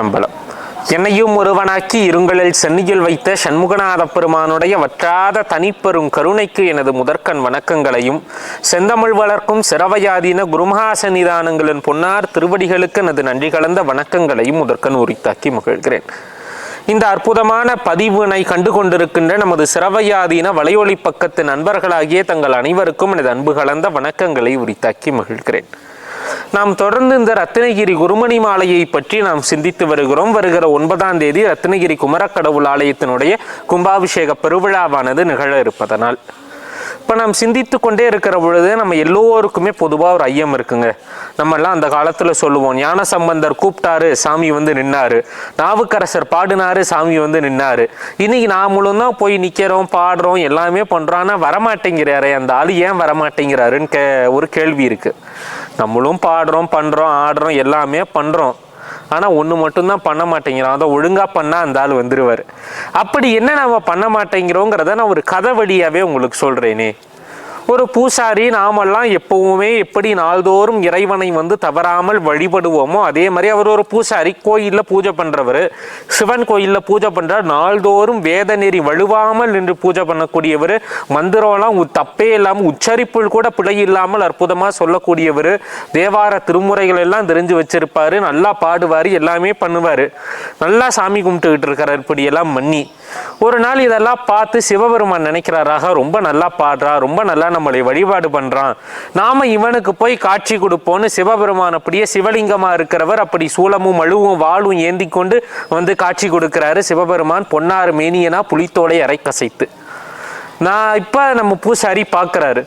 சம்பளம் என்னையும் ஒருவனாக்கி இருங்களில் சென்னியில் வைத்த சண்முகநாத பெருமானுடைய வற்றாத தனிப்பெரும் கருணைக்கு எனது முதற்கண் வணக்கங்களையும் செந்தமிழ் வளர்க்கும் சிறவையாதீன குருமஹாச நிதானங்களின் பொன்னார் திருவடிகளுக்கு எனது நன்றி கலந்த வணக்கங்களையும் முதற்கண் உரித்தாக்கி மகிழ்கிறேன். இந்த அற்புதமான பதிவினை கண்டு கொண்டிருக்கின்ற நமது சிறவையாதீன வலையொலி பக்கத்து நண்பர்களாகிய தங்கள் அனைவருக்கும் எனது அன்பு கலந்த வணக்கங்களை உரித்தாக்கி மகிழ்கிறேன். நாம் தொடர்ந்து இந்த ரத்னகிரி குருமணி மாலையை பற்றி நாம் சிந்தித்து வருகிறோம். வருகிற ஒன்பதாம் தேதி ரத்னகிரி குமரக்கடவுள் ஆலயத்தினுடைய கும்பாபிஷேக பெருவிழாவானது நிகழ இருப்பதனால். இப்போ நாம் சிந்தித்து கொண்டே இருக்கிற பொழுது நம்ம எல்லோருக்குமே பொதுவாக ஒரு ஐயம் இருக்குங்க. நம்மெல்லாம் அந்த காலத்தில் சொல்லுவோம் ஞான சம்பந்தர் கூப்பிட்டாரு சாமி வந்து நின்னாரு. நாவுக்கரசர் பாடினாரு சாமி வந்து நின்னாரு. இன்னைக்கு நாமளும் தான் போய் நிற்கிறோம் பாடுறோம் எல்லாமே பண்ணுறோம் ஆனால் வரமாட்டேங்கிறாரே அந்த ஆள் ஏன் வரமாட்டேங்கிறாருன்னு கே ஒரு கேள்வி இருக்கு. நம்மளும் பாடுறோம் பண்ணுறோம் ஆடுறோம் எல்லாமே பண்ணுறோம் ஆனால் ஒன்று மட்டும்தான் பண்ண மாட்டேங்கிறோம் அதை ஒழுங்காக பண்ணால் அந்த ஆள் வந்துடுவார் அப்படி என்ன நம்ம பண்ண மாட்டேங்கிறோங்கிறத நான் ஒரு கதை வழியாகவே உங்களுக்கு சொல்கிறேனே ஒரு பூசாரி நாமெல்லாம் எப்பவுமே எப்படி நாள்தோறும் இறைவனை வந்து தவறாமல் வழிபடுவோமோ அதே மாதிரி அவர் ஒரு பூசாரி கோயிலில் பூஜை பண்ணுறவர் சிவன் கோயிலில் பூஜை பண்ணுறார் நாள்தோறும் வேத நெறி வலுவாமல் நின்று பூஜை பண்ணக்கூடியவர். மந்திரம்லாம் தப்பே இல்லாமல் உச்சரிப்புள் கூட பிழை இல்லாமல் அற்புதமாக சொல்லக்கூடியவர். தேவார திருமுறைகள் எல்லாம் தெரிஞ்சு வச்சிருப்பாரு. நல்லா பாடுவார் எல்லாமே பண்ணுவார். நல்லா சாமி கும்பிட்டுக்கிட்டு இருக்கிறார் இப்படியெல்லாம் மன்னி ஒரு நாள் இதெல்லாம் பார்த்து சிவபெருமான் நினைக்கிறாராக ரொம்ப நல்லா பாடுறா ரொம்ப நல்லா நம்மளை வழிபாடு பண்றான். நாம இவனுக்கு போய் காட்சி கொடுப்போம்னு சிவபெருமான் அப்படியே சிவலிங்கமா இருக்கிறவர் அப்படி சூலமும் மழுவும் வாழும் ஏந்தி கொண்டு வந்து காட்சி கொடுக்கிறாரு சிவபெருமான். பொன்னாறு மேனியனா புலித்தோலை அரைக்கசைத்து நான் இப்போ நம்ம பூசாரி பார்க்குறாரு.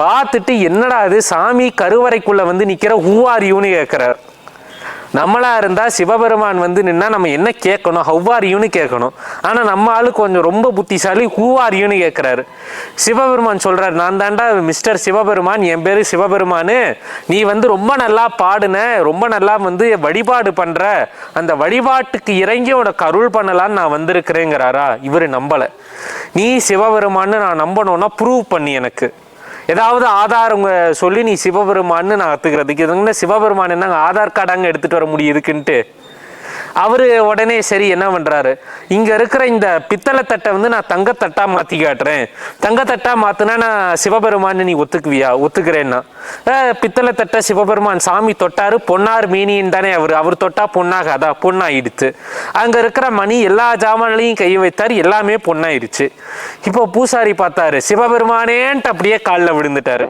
பார்த்துட்டு என்னடா இது? சாமி கருவறைக்குள்ள வந்து நிற்கிற ஹூவாரியூன்னு கேட்குறாரு நம்மளாக இருந்தால் சிவபெருமான் வந்து நின்னா நம்ம என்ன கேட்கணும்? ஹவ்வாரியுன்னு கேட்கணும். ஆனால் நம்ம ஆளு கொஞ்சம் ரொம்ப புத்திசாலி ஹூவாரியுன்னு கேட்குறாரு. சிவபெருமான் சொல்கிறார் நான் தாண்டா மிஸ்டர் சிவபெருமான் என் பேர் சிவபெருமானு. நீ வந்து ரொம்ப நல்லா பாடுன ரொம்ப நல்லா வந்து வழிபாடு பண்ணுற அந்த வழிபாட்டுக்கு இறங்கி உனக்கு அருள் பண்ணலான்னு நான் வந்திருக்கிறேங்கிறாரா? இவர் நம்பலை. நீ சிவபெருமான்னு நான் நம்பணும்னா ப்ரூவ் பண்ணி எனக்கு. ஏதாவது ஆதார் உங்க சொல்லி நீ சிவபெருமான்னு நான் கற்றுக்கிறதுக்கு இதுங்க சிவபெருமான் என்னங்க? ஆதார் கார்டாங்க எடுத்துகிட்டு வர முடியுதுக்குன்ட்டு அவர் உடனே சரி என்ன பண்ணுறாரு இங்கே இருக்கிற இந்த பித்தளை தட்டை வந்து நான் தங்கத்தட்டாக மாற்றி காட்டுறேன். தங்கத்தட்டாக மாற்றினா நான் சிவபெருமான்னு நீ ஒத்துக்குவியா? ஒத்துக்கிறேன்னா. பித்தளை தட்டை சிவபெருமான் சாமி தொட்டார் பொன்னார் மீனின்னு தானே அவர். அவர் தொட்டா பொண்ணாக அதான் பொண்ணாயிடுச்சு அங்கே இருக்கிற மணி எல்லா ஜாமான்லையும் கை வைத்தார் எல்லாமே பொண்ணாயிடுச்சு இப்போ பூசாரி பார்த்தாரு சிவபெருமானேன்ட்டு அப்படியே காலில் விழுந்துட்டாரு.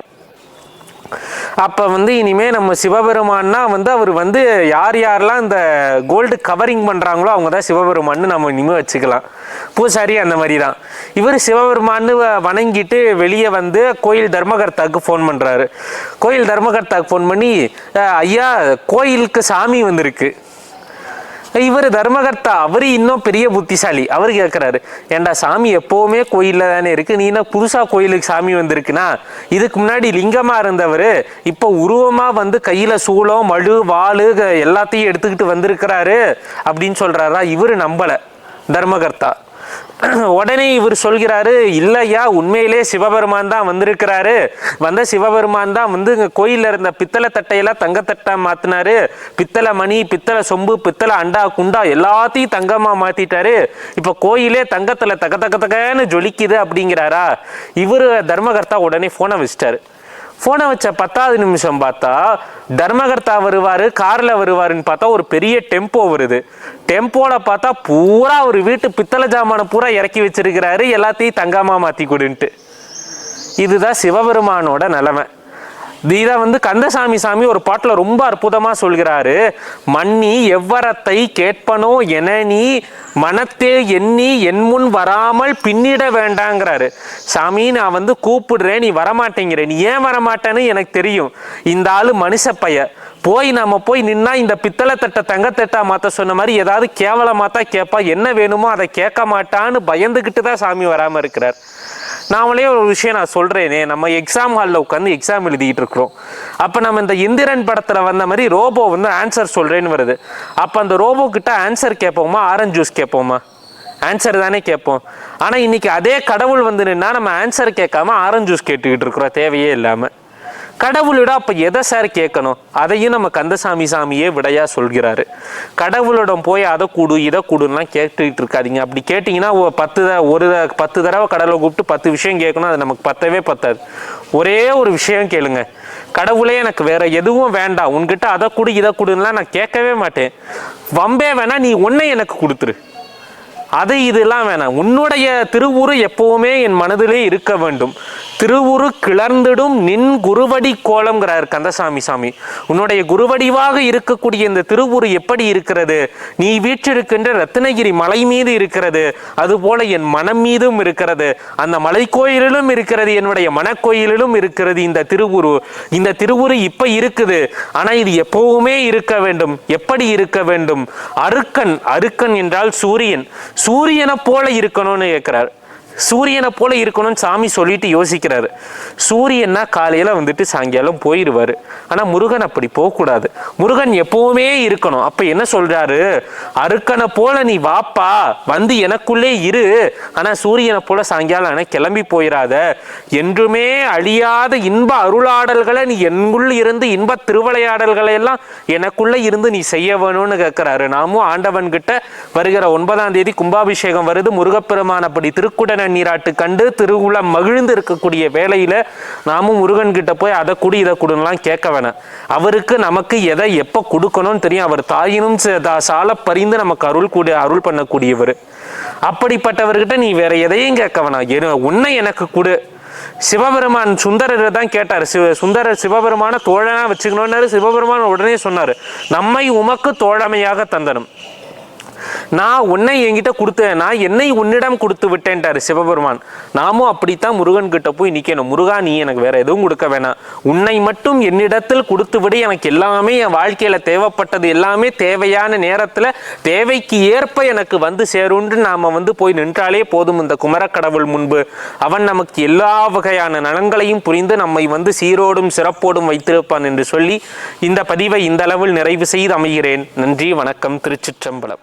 அப்போ வந்து இனிமே நம்ம சிவபெருமான்னா வந்து அவர் வந்து யார் யாரெல்லாம் இந்த கோல்டு கவரிங் பண்ணுறாங்களோ அவங்க தான் சிவபெருமான்னு நம்ம இனிமேல் வச்சுக்கலாம். பூசாரி அந்த மாதிரி தான் இவர் சிவபெருமான்னு வ- வணங்கிட்டு வெளியே வந்து கோயில் தர்மகர்த்தாவுக்கு ஃபோன் பண்ணுறாரு கோயில் தர்மகர்த்தாவுக்கு ஃபோன் பண்ணி ஐயா கோயிலுக்கு சாமி வந்திருக்கு. இவர் தர்மகர்த்தா அவர் இன்னும் பெரிய புத்திசாலி. அவர் கேட்குறாரு ஏன்டா சாமி எப்போவுமே கோயிலில் தானே இருக்குது நீ என்ன புதுசாக கோயிலுக்கு சாமி வந்திருக்குன்னா இதுக்கு முன்னாடி லிங்கமாக இருந்தவர் இப்போ உருவமாக வந்து கையில் சூளம் மழு வாள் க- எல்லாத்தையும் எடுத்துக்கிட்டு வந்திருக்கிறாரு. அப்படின்னு சொல்கிறாரா இவர் நம்பலை தர்மகர்த்தா. உடனே இவர் சொல்கிறாரு இல்லையா உண்மையிலே சிவபெருமான் தான் வந்திருக்கிறாரு. வந்த சிவபெருமான் தான் வந்து இங்க கோயில்ல இருந்த பித்தளை தட்டையெல்லாம் தங்கத்தட்டா மாத்தினாரு. பித்தளை மணி பித்தளை சொம்பு பித்தளை அண்டா குண்டா எல்லாத்தையும் தங்கமா மாத்திட்டாரு. இப்ப கோயிலே தங்கத்துல தக தக தகன்னு ஜொலிக்குது அப்படிங்கிறாரா? இவரு தர்மகர்த்தா உடனே போனை வச்சிட்டாரு. போனை வச்ச பத்தாவது நிமிஷம் பார்த்தா தர்மகர்த்தா வருவார் காரில் வருவாருன்னு பார்த்தா ஒரு பெரிய டெம்போ வருது. டெம்போவில் பார்த்தா பூரா ஒரு வீட்டு பித்தளை ஜாமானை பூரா இறக்கி வச்சிருக்கிறாரு எல்லாத்தையும் தங்காமல் மாற்றி கொடுன்ட்டு. இதுதான் சிவபெருமானோட நிலைமை. இதை வந்து கந்தசாமி சாமி ஒரு பாட்டில் ரொம்ப அற்புதமாக சொல்கிறாரு. மன்னி எவ்வரத்தை கேட்பனோ என நீ மனத்தே எண்ணி என் முன் வராமல் பின்னிட வேண்டாங்கிறாரு. சாமி நான் வந்து கூப்பிடுறேன் நீ வரமாட்டேங்கிற. நீ ஏன் வரமாட்டேன்னு எனக்கு தெரியும். இந்த ஆள் மனுஷ பைய. போய் நாம போய் நின்னா இந்த பித்தளை தட்டை தங்கத்தட்டா மாத்த சொன்ன மாதிரி ஏதாவது கேவலமாத்தா கேட்பா என்ன வேணுமோ அதை கேட்க மாட்டான்னு பயந்துக்கிட்டு தான் சாமி வராமல் இருக்கிறார். நாமளே ஒரு விஷயம் நான் சொல்கிறேனே நம்ம எக்ஸாம் ஹாலில் உட்காந்து எக்ஸாம் எழுதிட்டு இருக்கிறோம். அப்போ நம்ம இந்த இந்திரன் படத்தில் வந்த மாதிரி ரோபோ வந்து ஆன்சர் சொல்கிறேன்னு வருது. அப்போ அந்த ரோபோ கிட்ட ஆன்சர் கேட்போமா? ஆரஞ்ச் ஜூஸ் கேட்போமா? ஆன்சர் தானே கேட்போம். ஆனால் இன்றைக்கி அதே கடவுள் வந்து நின்னா நம்ம ஆன்சர் கேட்காம ஆரஞ்சு ஜூஸ் கேட்டுக்கிட்டு இருக்கிறோம். தேவையே இல்லாமல் கடவுளிடம் அப்போ எதை சார் கேட்கணும்? அதையும் நம்ம கந்தசாமி சாமியே விடையாக சொல்கிறாரு. கடவுளிடம் போய் அதை கூடு இதை கூடுலாம் கேட்டுக்கிட்டு இருக்காதீங்க. அப்படி கேட்டிங்கன்னா பத்து ஒரு பத்து தடவை கடவுளை கூப்பிட்டு பத்து விஷயம் கேட்கணும் அது நமக்கு பத்தவே பத்தாது. ஒரே ஒரு விஷயம் கேளுங்க. கடவுளே எனக்கு வேற எதுவும் வேண்டாம். உன்கிட்ட அதை கொடு இதை கொடுலாம் நான் கேட்கவே மாட்டேன். வம்பே வேணா நீ ஒன்றை எனக்கு கொடுத்துரு. அது இதெல்லாம் வேணாம். உன்னுடைய திருவுரு எப்பவுமே என் மனதிலே இருக்க வேண்டும். திருவுரு கிளர்ந்திடும் நின் குருவடி கோலம்ங்கிறார் கந்தசாமி சாமி. உன்னுடைய குருவடிவாக இருக்கக்கூடிய இந்த திருவுரு எப்படி இருக்கிறது? நீ வீற்றிருக்கின்ற ரத்னகிரி மலை மீது இருக்கிறது. அதுபோல என் மனம் மீதும் இருக்கிறது. அந்த மலை கோயிலிலும் இருக்கிறது. என்னுடைய மனக்கோயிலிலும் இருக்கிறது இந்த திருவுரு. இந்த திருவுரு இப்ப இருக்குது. ஆனா இது எப்பவுமே இருக்க வேண்டும். எப்படி இருக்க வேண்டும்? அருக்கன் அருக்கன் என்றால் சூரியன். சூரியனை போல இருக்கணும்னு கேட்கிறார். சூரியனை போல இருக்கணும்னு சாமி சொல்லிட்டு யோசிக்கிறாரு. சூரியன்னா காலையில் வந்துட்டு சாயங்காலம் போயிடுவாரு ஆனால் முருகன் அப்படி போகக்கூடாது. முருகன் எப்பவுமே இருக்கணும். அப்போ என்ன சொல்கிறாரு அருக்கனை போல நீ வாப்பா வந்து எனக்குள்ளே இரு. ஆனால் சூரியனை போல சாயங்காலம் ஆனால் கிளம்பி போயிடாத என்றுமே அழியாத இன்ப அருளாடல்களை நீ என்னுள் இருந்து இன்ப திருவிளையாடல்களை எல்லாம் எனக்குள்ளே இருந்து நீ செய்ய வேணும்னு கேட்குறாரு நாமும் ஆண்டவன்கிட்ட வருகிற ஒன்பதாம் தேதி கும்பாபிஷேகம் வருது. முருகப்பெருமான் அப்படி திருக்குடனை நீராட்டு கண்டு திருவிழா மகிழ்ந்து இருக்கக்கூடிய வேலையில் நாமும் முருகன் கிட்ட போய் அதை குடி இதை குடுலாம் கேட்க வேணாம். அவருக்கு நமக்கு எதை எப்ப கொடுக்கணும்னு தெரியும். அவர் தாயினும் சால பறிந்து நமக்கு அருள் கூடிய அருள் பண்ணக்கூடியவர். அப்படிப்பட்டவர்கிட்ட நீ வேற எதையும் கேட்க வேணாம். எரு- உன்னை எனக்கு கொடு. சிவபெருமான் சுந்தரரை தான் கேட்டார். சிவ சுந்தரர் சிவபெருமான தோழனா வச்சுக்கணும்னாரு. சிவபெருமான் உடனே சொன்னாரு. நம்மை உமக்கு தோழமையாக தந்தனும். நான் உன்னை என்கிட்ட கொடுத்தேன் நான் என்னை உன்னிடம் கொடுத்து விட்டேன்ட்டாரு சிவபெருமான். நாமும் அப்படித்தான் முருகன் கிட்ட போய் நிற்கணும் முருகா நீ எனக்கு வேற எதுவும் கொடுக்க வேணாம். உன்னை மட்டும் என்னிடத்தில் கொடுத்து விடு. எனக்கு எல்லாமே என் வாழ்க்கையில தேவைப்பட்டது எல்லாமே தேவையான நேரத்துல தேவைக்கு ஏற்ப எனக்கு வந்து சேரும்னு நாம வந்து போய் நின்றாலே போதும் இந்த குமரக்கடவுள் முன்பு. அவன் நமக்கு எல்லா வகையான நலன்களையும் புரிந்து நம்மை வந்து சீரோடும் சிறப்போடும் வைத்திருப்பான் என்று சொல்லி இந்த பதிவை இந்த அளவில் நிறைவு செய்து அமைகிறேன். நன்றி வணக்கம் திருச்சிற்றம்பலம்.